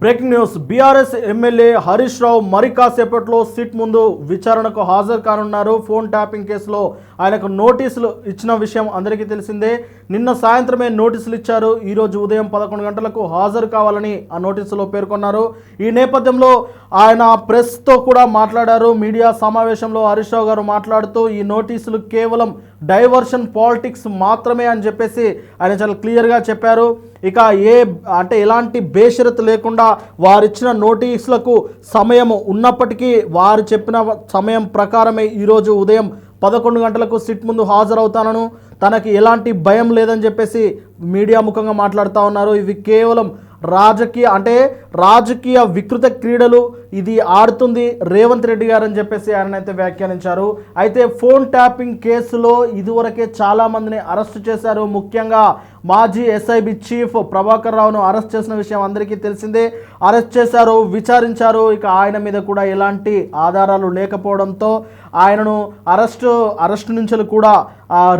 Breaking news. BRS MLA Harish Rao మరి కాసేపట్లో SIT ముందు విచారణకు హాజరు కానున్నారు. ఫోన్ ట్యాపింగ్ కేసులో ఆయనకు నోటీసులు ఇచ్చిన విషయం అందరికీ తెలిసిందే. నిన్న సాయంత్రమే నోటీసులు ఇచ్చారు. ఈరోజు ఉదయం పదకొండు గంటలకు హాజరు కావాలని ఆ నోటీసులో పేర్కొన్నారు. ఈ నేపథ్యంలో ఆయన ప్రెస్తో కూడా మాట్లాడారు. మీడియా సమావేశంలో హరీష్ రావు గారు మాట్లాడుతూ ఈ నోటీసులు కేవలం డైవర్షన్ పాలిటిక్స్ మాత్రమే అని చెప్పేసి ఆయన చాలా క్లియర్గా చెప్పారు. ఇక ఏ అంటే ఎలాంటి బేషరతు లేకుండా వారిచ్చిన నోటీసులకు సమయం ఉన్నప్పటికీ వారు చెప్పిన సమయం ప్రకారమే ఈరోజు ఉదయం పదకొండు గంటలకు సిట్ ముందు హాజరవుతానను. తనకి ఎలాంటి భయం లేదని చెప్పేసి మీడియా ముఖంగా మాట్లాడుతూ ఉన్నారు. ఇవి కేవలం రాజకీయ అంటే రాజకీయ వికృత క్రీడలు. ఇది ఆడుతుంది రేవంత్ రెడ్డి గారు అని చెప్పేసి ఆయన అయితే వ్యాఖ్యానించారు. అయితే ఫోన్ ట్యాపింగ్ కేసులో ఇదివరకే చాలామందిని అరెస్ట్ చేశారు. ముఖ్యంగా మాజీ ఎస్ఐబి చీఫ్ ప్రభాకర్ రావును అరెస్ట్ చేసిన విషయం అందరికీ తెలిసిందే. అరెస్ట్ చేశారు విచారించారు. ఇక ఆయన మీద కూడా ఎలాంటి ఆధారాలు లేకపోవడంతో ఆయనను అరెస్ట్ అరెస్ట్ నుంచి కూడా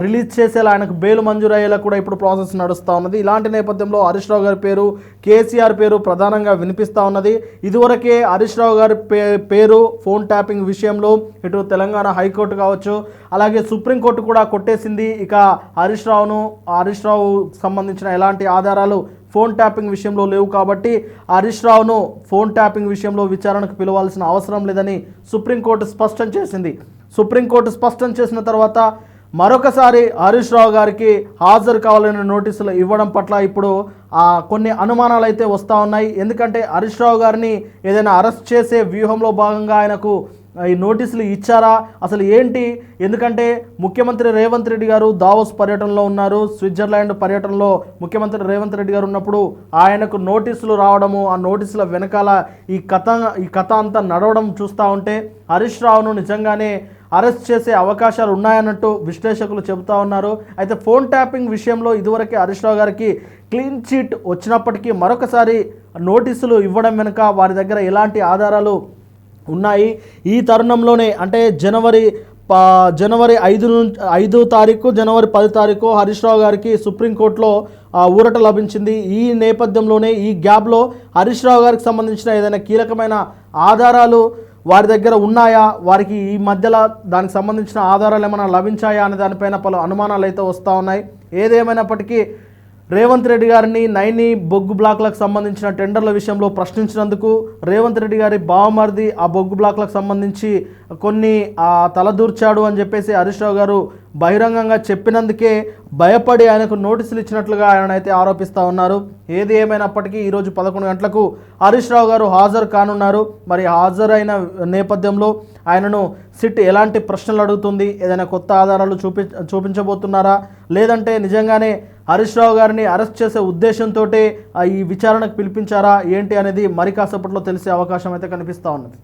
రిలీజ్ చేసేలా ఆయనకు బెయిల్ మంజూరు అయ్యేలా కూడా ఇప్పుడు ప్రాసెస్ నడుస్తూ ఉన్నది. ఇలాంటి నేపథ్యంలో హరీష్ రావు గారి పేరు కేసీఆర్ పేరు ప్రధానంగా వినిపిస్తూ ఉన్నది. ఇదివరకే హరీష్ రావు గారి పే పేరు ఫోన్ ట్యాపింగ్ విషయంలో ఇటు తెలంగాణ హైకోర్టు కావచ్చు అలాగే సుప్రీంకోర్టు కూడా కొట్టేసింది. ఇక హరీష్ రావును హరీష్ రావు సంబంధించిన ఎలాంటి ఆధారాలు ఫోన్ ట్యాపింగ్ విషయంలో లేవు కాబట్టి హరీష్ రావును ఫోన్ ట్యాపింగ్ విషయంలో విచారణకు పిలవాల్సిన అవసరం లేదని సుప్రీంకోర్టు స్పష్టం చేసింది. సుప్రీంకోర్టు స్పష్టం చేసిన తర్వాత మరొకసారి హరీష్ రావు గారికి హాజరు కావాలని నోటీసులు ఇవ్వడం పట్ల ఇప్పుడు కొన్ని అనుమానాలు అయితే వస్తూ ఉన్నాయి. ఎందుకంటే హరీష్ రావు గారిని ఏదైనా అరెస్ట్ చేసే వ్యూహంలో భాగంగా ఆయనకు ఈ నోటీసులు ఇచ్చారా? అసలు ఏంటి? ఎందుకంటే ముఖ్యమంత్రి రేవంత్ రెడ్డి గారు దావోస్ పర్యటనలో ఉన్నారు. స్విట్జర్లాండ్ పర్యటనలో ముఖ్యమంత్రి రేవంత్ రెడ్డి గారు ఉన్నప్పుడు ఆయనకు నోటీసులు రావడము ఆ నోటీసుల వెనకాల ఈ కథ ఈ కథ అంతా నడవడం చూస్తూ ఉంటే హరీష్ రావును నిజంగానే అరెస్ట్ చేసే అవకాశాలు ఉన్నాయన్నట్టు విశ్లేషకులు చెబుతా ఉన్నారు. అయితే ఫోన్ ట్యాపింగ్ విషయంలో ఇదివరకే హరీష్ రావు గారికి క్లీన్ చీట్ వచ్చినప్పటికీ మరొకసారి నోటీసులు ఇవ్వడం వెనుక వారి దగ్గర ఎలాంటి ఆధారాలు ఉన్నాయి. ఈ తరుణంలోనే అంటే జనవరి ప- జనవరి ఐదు నుంచి ఐదు తారీఖు జనవరి పది తారీఖు హరీష్ రావు గారికి సుప్రీంకోర్టులో ఊరట లభించింది. ఈ నేపథ్యంలోనే ఈ గ్యాప్లో హరీష్ రావు గారికి సంబంధించిన ఏదైనా కీలకమైన ఆధారాలు వారి దగ్గర ఉన్నాయా? వారికి ఈ మధ్యలో దానికి సంబంధించిన ఆధారాలు ఏమైనా లభించాయా? అనే దానిపైన పలు అనుమానాలు అయితే వస్తూ ఉన్నాయి. ఏదేమైనప్పటికీ రేవంత్ రెడ్డి గారిని నైని బొగ్గు బ్లాక్లకు సంబంధించిన టెండర్ల విషయంలో ప్రశ్నించినందుకు రేవంత్ రెడ్డి గారి బావమరిది ఆ బొగ్గు బ్లాక్లకు సంబంధించి కొన్ని తలదూర్చాడు అని చెప్పేసి హరీష్ రావు గారు బహిరంగంగా చెప్పినందుకే భయపడి ఆయనకు నోటీసులు ఇచ్చినట్లుగా ఆయన అయితే ఆరోపిస్తూ ఉన్నారు. ఏది ఏమైనప్పటికీ ఈరోజు పదకొండు గంటలకు హరీష్ రావు గారు హాజరు కానున్నారు. మరి హాజరైన నేపథ్యంలో ఆయనను సిట్ ఎలాంటి ప్రశ్నలు అడుగుతుంది? ఏదైనా కొత్త ఆధారాలు చూపి చూపించబోతున్నారా? లేదంటే నిజంగానే హరీష్ రావు గారిని అరెస్ట్ చేసే ఉద్దేశంతో ఈ విచారణకు పిలిపించారా ఏంటి అనేది మరి కాసేపట్లో తెలిసే అవకాశం అయితే కనిపిస్తూ ఉన్నది.